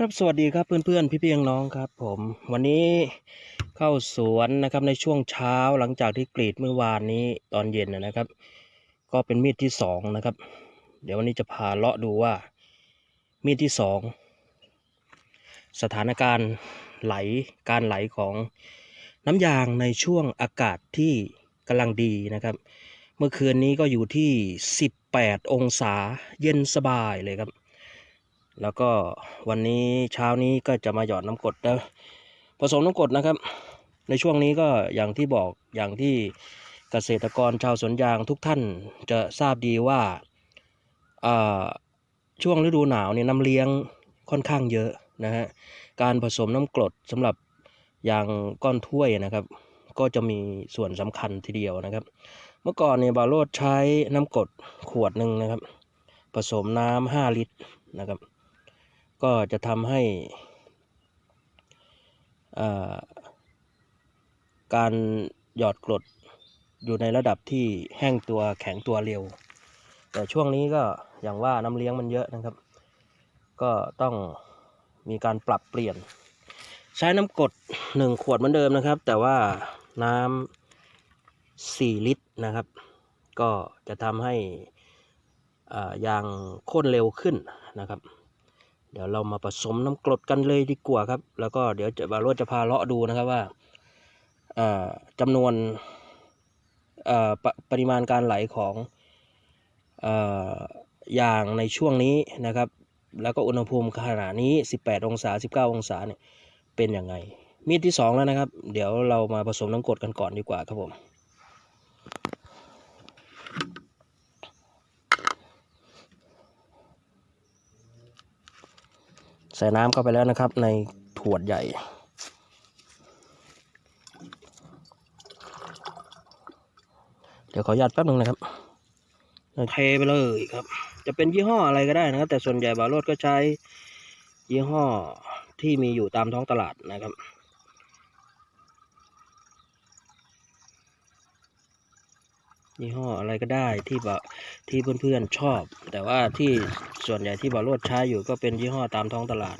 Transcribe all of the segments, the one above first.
ครับสวัสดีครับเพื่อนๆพี่พี่น้องๆครับ ผมวันนี้เข้าสวนนะครับในช่วงเช้าหลังจากที่กรีดเมื่อวานนี้ตอนเย็นนะครับ ก็เป็นมีดที่สองนะครับ เดี๋ยววันนี้จะพาเลาะดูว่า มีดที่สองสถานการณ์ไหลการไหลของน้ำยางในช่วงอากาศที่กำลังดีนะครับ เมื่อคืนนี้ก็อยู่ที่ 18 องศาเย็นสบายเลยครับ แล้วก็วันนี้เช้านี้ก็จะมาหยอดน้ำกรดนะผสมน้ำกรดนะครับ ในช่วงนี้ก็อย่างที่บอกอย่างที่เกษตรกรชาวสวนยางทุกท่านจะทราบดีว่าช่วงฤดูหนาวเนี่ยน้ำเลี้ยงค่อนข้างเยอะนะฮะการผสมน้ำกรดสำหรับยางก้อนถ้วยนะครับ ก็จะมีส่วนสำคัญทีเดียวนะครับ เมื่อก่อนเนี่ยบาโรดใช้น้ำกรดขวดหนึ่งนะครับ ผสมน้ำห้าลิตรนะครับ ก็จะทำให้การหยอดกรดอยู่ในระดับที่แห้งตัวแข็งตัวเร็ว แต่ช่วงนี้ก็อย่างว่าน้ำเลี้ยงมันเยอะนะครับ ก็ต้องมีการปรับเปลี่ยน ใช้น้ำกรดหนึ่งขวดเหมือนเดิมนะครับ แต่ว่าน้ำสี่ลิตรนะครับ ก็จะทำให้ยางข้นเร็วขึ้นนะครับ ดี๋ยวเรามาผสมน้ำกรดกันเลยดีกว่าครับ แล้วก็เดี๋ยวจะบาโรจน์จะพาเลาะดูนะครับว่าเอ่อจำนวนปปริมาณการไหลของเอ่อยางในช่วงนี้นะครับ แล้วก็อุณหภูมิขณะนี้ 18 องศา 19 องศาเนี่ยเป็นยังไงมีดที่ 2 แล้วนะครับ เดี๋ยวเรามาผสมน้ำกรดกันก่อนดีกว่าครับผม ใส่น้ำเข้าไปแล้วนะครับ ในขวดใหญ่ เดี๋ยวขออนุญาตแป๊บนึงนะครับเทไปเลยครับ จะเป็นยี่ห้ออะไรก็ได้นะครับ แต่ส่วนใหญ่บาโรดก็ใช้ยี่ห้อที่มีอยู่ตามท้องตลาดนะครับยี่ห้ออะไรก็ได้ที่แบะที่เพื่อนๆชอบ แต่ว่าที่ ส่วนใหญ่ที่บาโรดใช้อยู่ก็เป็นยี่ห้อตามท้องตลาด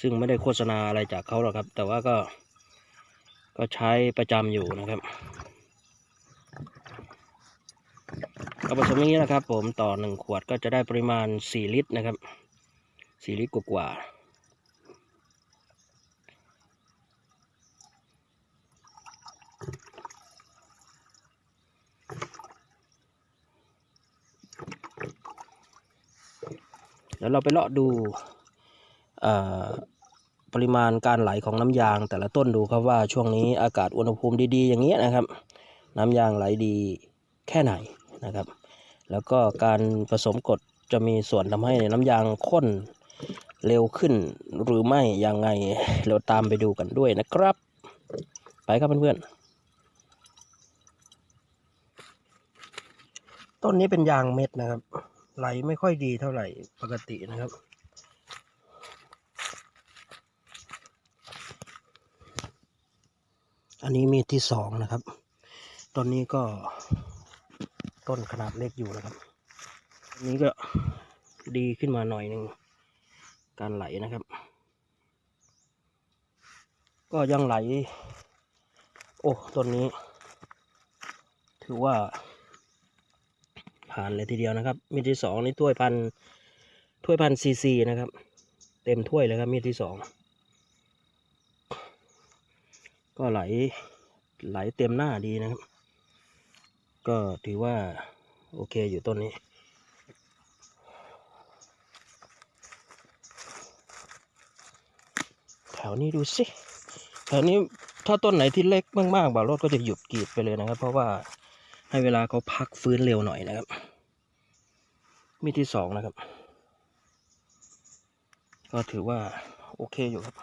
ซึ่งไม่ได้โฆษณาอะไรจากเขาหรอกครับ แต่ว่าก็ ก็ใช้ประจำอยู่นะครับก็ผสมอย่างนี้นะครับ ผมต่อหนึ่งขวดก็จะได้ปริมาณสี่ลิตรนะครับสี่ลิตรกว่าๆ ดี๋ยวเราไปเลาะดูปริมาณการไหลของน้ำยางแต่ละต้นดูครับว่าช่วงนี้อากาศอุณหภูมิดีๆ อย่างเงี้ยนะครับ น้ำยางไหลดีแค่ไหนนะครับ แล้วก็การผสมกดจะมีส่วนทำให้น้ำยางข้นเร็วขึ้นหรือไม่ยังไงเราตามไปดูกันด้วยนะครับ ไปครับเพื่อนๆต้นนี้เป็นยางเม็ดนะครับ ไหลไม่ค่อยดีเท่าไหร่ปกตินะครับ อันนี้มีดที่สองนะครับ ต้นนี้ก็ต้นขนาดเล็กอยู่นะครับอันนี้ก็ดีขึ้นมาหน่อยหนึ่งการไหลนะครับ ก็ยังไหล โอ้ต้นนี้ ถือว่า ผ่านเลยทีเดียวนะครับ มีดที่สองนี่ถ้วยพันถ้วยพันซีซีนะครับ เต็มถ้วยเลยครับมีดที่สองก็ไหลไหลเต็มหน้าดีนะครับ ก็ถือว่าโอเคอยู่ต้นนี้แถวนี้ดูสิแถวนี้ถ้าต้นไหนที่เล็กมากๆบ่าวรถก็จะหยุดกรีดไปเลยนะครับ เพราะว่า ให้เวลาเขาพักฟื้นเร็วหน่อยนะครับ มีดที่สองนะครับ ก็ถือว่าโอเคอยู่ครับ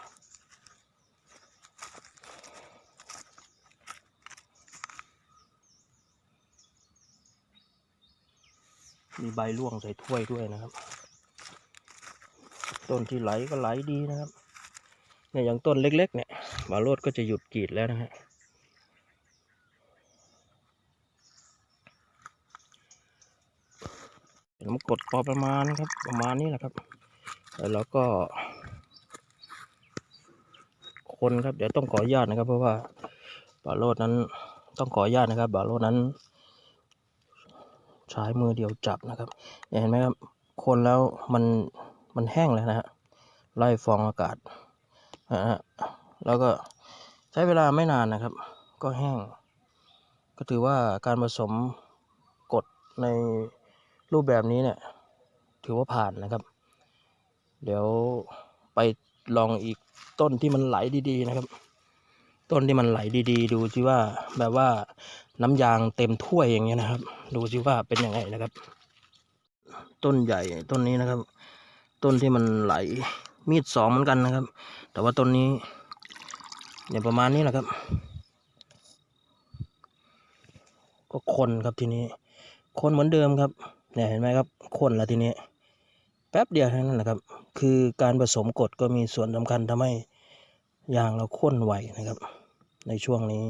มีใบร่วงใส่ถ้วยด้วยนะครับ ต้นที่ไหลก็ไหลดีนะครับเนี่ยอย่างต้นเล็ก ๆ เนี่ยบาโรดก็จะหยุดกรีดแล้วนะฮะน้ำ กดพอประมาณครับ ประมาณนี้แหละครับ แล้วก็ คนครับ เดี๋ยวต้องขออนุญาตนะครับ เพราะว่าบาโรดนั้นต้องขออนุญาตนะครับ บาโรดนั้น ใช้มือเดียวจับนะครับ เห็นไหมครับ คนแล้วมันมันแห้งแล้วนะฮะไล่ฟองอากาศนะฮะแล้วก็ใช้เวลาไม่นานนะครับ ก็แห้ง ก็ถือว่าการผสมกดใน รูปแบบนี้เนี่ย ถือว่าผ่านนะครับ เดี๋ยวไปลองอีกต้นที่มันไหลดีๆนะครับ ต้นที่มันไหลดีๆ ดูสิว่าแบบว่าน้ำยางเต็มถ้วยอย่างเงี้ยนะครับ ดูสิว่าเป็นยังไงนะครับ ต้นใหญ่ต้นนี้นะครับ ต้นที่มันไหลมีดสองเหมือนกันนะครับ แต่ว่าต้นนี้เนี่ยประมาณนี้แหละครับ ก็คนครับทีนี้ คนเหมือนเดิมครับ เนี่ยเห็นไหมครับคนแล้วทีนี้ แป๊บเดียวเท่านั้นแหละครับ คือการผสมกรดก็มีส่วนสำคัญทำให้ยางเราข้นไวนะครับ ในช่วงนี้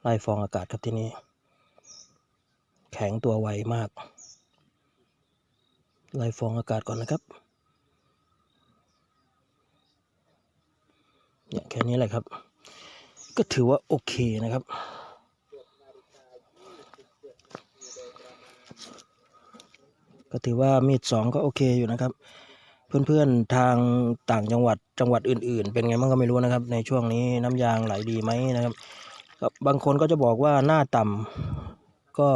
ไล่ฟองอากาศครับที่นี้ แข็งตัวไวมาก ไล่ฟองอากาศก่อนนะครับเนี่ยแค่นี้แหละครับ ก็ถือว่าโอเคนะครับ ก็ถือว่ามีดสองก็โอเคอยู่นะครับ เพื่อนๆทางต่างจังหวัดจังหวัดอื่น ๆ เป็นไงบ้างก็ไม่รู้นะครับ ในช่วงนี้น้ำยางไหลดีไหมนะครับก็บางคนก็จะบอกว่าหน้าต่ำก็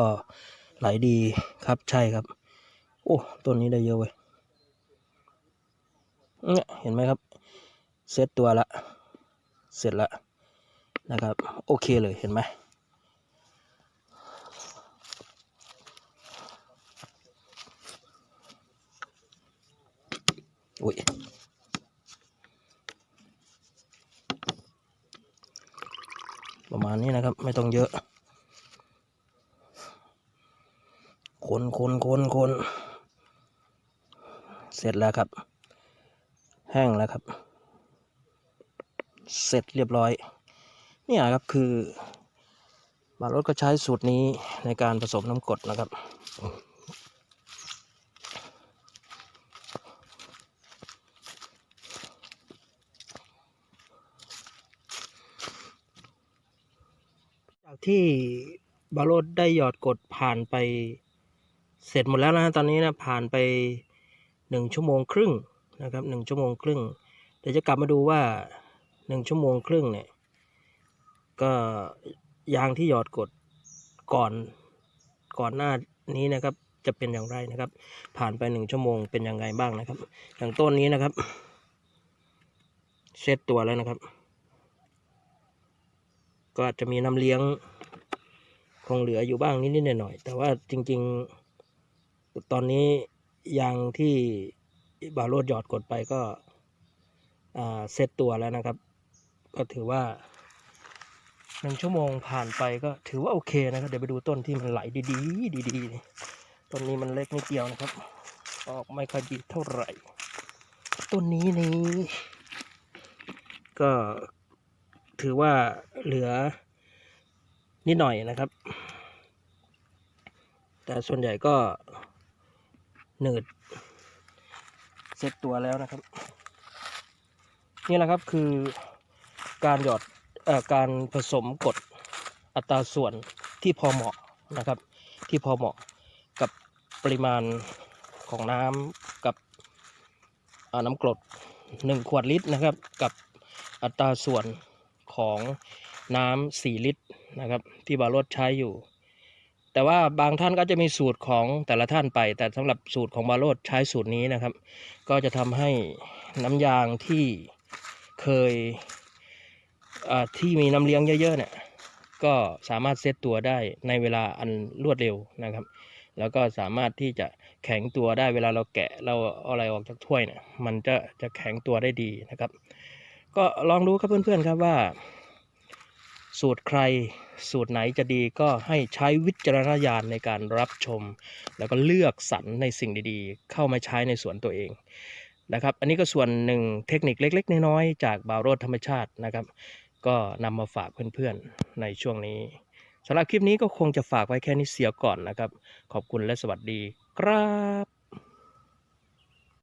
ไหลดีครับใช่ครับ โอ้ต้นนี้ได้เยอะเว้ยเนี่ยเห็นไหมครับ เซตตัวละ เสร็จแล้วนะครับ โอเคเลยเห็นไหม อุ้ยประมาณนี้นะครับ ไม่ต้องเยอะ คนคนคนคนเสร็จแล้วครับ แห้งแล้วครับ เสร็จเรียบร้อย เนี่ยครับคือบารถก็ใช้สูตรนี้ในการผสมน้ำกรดนะครับ ที่บาโรดได้หยอดกดผ่านไปเสร็จหมดแล้วนะตอนนี้นะผ่านไปหนึ่งชั่วโมงครึ่งนะครับหนึ่งชั่วโมงครึ่งเดี๋ยวจะกลับมาดูว่าหนึ่งชั่วโมงครึ่งเนี่ยก็ยางที่หยอดกดก่อนก่อนหน้านี้นะครับ จะเป็นอย่างไรนะครับ ผ่านไปหนึ่งชั่วโมงเป็นยังไงบ้างนะครับ อย่างต้นนี้นะครับ เซตตัวแล้วนะครับ ก็อาจจะมีน้ำเลี้ยงคงเหลืออยู่บ้างนิดๆหน่อยๆแต่ว่าจริง ๆ ตอนนี้ยางที่บาโรดหยอดกดไปก็เซตตัวแล้วนะครับ ก็ถือว่าหนึ่งชั่วโมงผ่านไปก็ถือว่าโอเคนะครับ เดี๋ยวไปดูต้นที่มันไหลดีๆ ดีๆต้นนี้มันเล็กนิดเดียวนะครับ ออกไม่ค่อยดีเท่าไหร่ ต้นนี้นี่ก็ ถือว่าเหลือนิดหน่อยนะครับ แต่ส่วนใหญ่ก็หนืดเซ็ตตัวแล้วนะครับ นี่แหละครับคือการหยอดอการผสมกรดอัตราส่วนที่พอเหมาะนะครับ ที่พอเหมาะกับปริมาณของน้ำกับน้ำกรดหนึ่งขวดลิตรนะครับ กับอัตราส่วน ของน้ำสี่ลิตรนะครับ ที่บารถใช้อยู่ แต่ว่าบางท่านก็จะมีสูตรของแต่ละท่านไป แต่สำหรับสูตรของบารถใช้สูตรนี้นะครับ ก็จะทำให้น้ำยางที่เคยที่มีน้ำเลี้ยงเยอะๆเนี่ยก็สามารถเซตตัวได้ในเวลาอันรวดเร็วนะครับ แล้วก็สามารถที่จะแข็งตัวได้เวลาเราแกะเราอะไรออกจากถ้วยเนี่ยมันจะจะแข็งตัวได้ดีนะครับ ก็ลองดูครับเพื่อนๆครับว่า สูตรใครสูตรไหนจะดีก็ให้ใช้วิจารณญาณในการรับชม แล้วก็เลือกสรรในสิ่งดีๆ เข้ามาใช้ในสวนตัวเองนะครับ อันนี้ก็ส่วนหนึ่งเทคนิคเล็ก ๆ น้อยๆจากบาวโรดธรรมชาตินะครับ ก็นำมาฝากเพื่อนๆในช่วงนี้สำหรับคลิปนี้ก็คงจะฝากไว้แค่นี้เสียก่อนนะครับ ขอบคุณและสวัสดีครับ